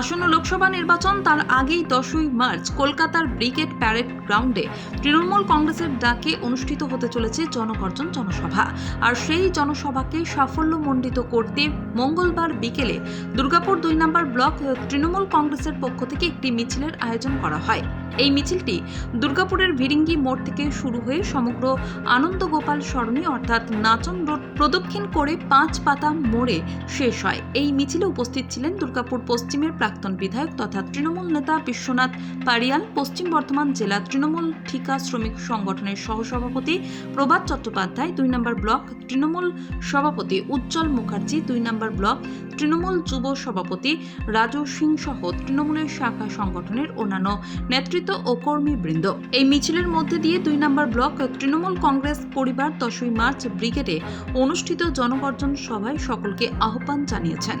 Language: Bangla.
আসন্ন লোকসভা নির্বাচন তার আগেই দশই মার্চ কলকাতার ব্রিগেড প্যারেড গ্রাউন্ডে তৃণমূল কংগ্রেসের ডাকে অনুষ্ঠিত হতে চলেছে জনগর্জন জনসভা। আর সেই জনসভাকে সাফল্যমণ্ডিত করতে মঙ্গলবার বিকেলে দুর্গাপুর দুই নম্বর ব্লক তৃণমূল কংগ্রেসের পক্ষ থেকে একটি মিছিলের আয়োজন করা হয়। এই মিছিলটি দুর্গাপুরের ভিরিঙ্গি মোড় থেকে শুরু হয়ে সমগ্র আনন্দগোপাল সরণি অর্থাৎ নাচন রোড প্রদক্ষিণ করে পাঁচ পাতা মোড়ে শেষ হয়। এই মিছিলে উপস্থিত ছিলেন দুর্গাপুর পশ্চিমের প্রাক্তন বিধায়ক তথা তৃণমূল নেতা বিশ্বনাথ পারিয়াল, পশ্চিম বর্ধমান জেলা তৃণমূল ঠিকা শ্রমিক সংগঠনের সহসভাপতি প্রভাত চট্টোপাধ্যায়, দুই নম্বর ব্লক তৃণমূল সভাপতি উজ্জ্বল মুখার্জি, দুই নম্বর ব্লক তৃণমূল যুব সভাপতি রাজু সিং সহ তৃণমূলের শাখা সংগঠনের অন্যান্য নেতৃত্ব ও কর্মীবৃন্দ। এই মিছিলের মধ্যে দিয়ে দুই নম্বর ব্লক তৃণমূল কংগ্রেস পরিবার দশই মার্চ ব্রিগেডে অনুষ্ঠিত জনগর্জন সভায় সকলকে আহ্বান জানিয়েছেন।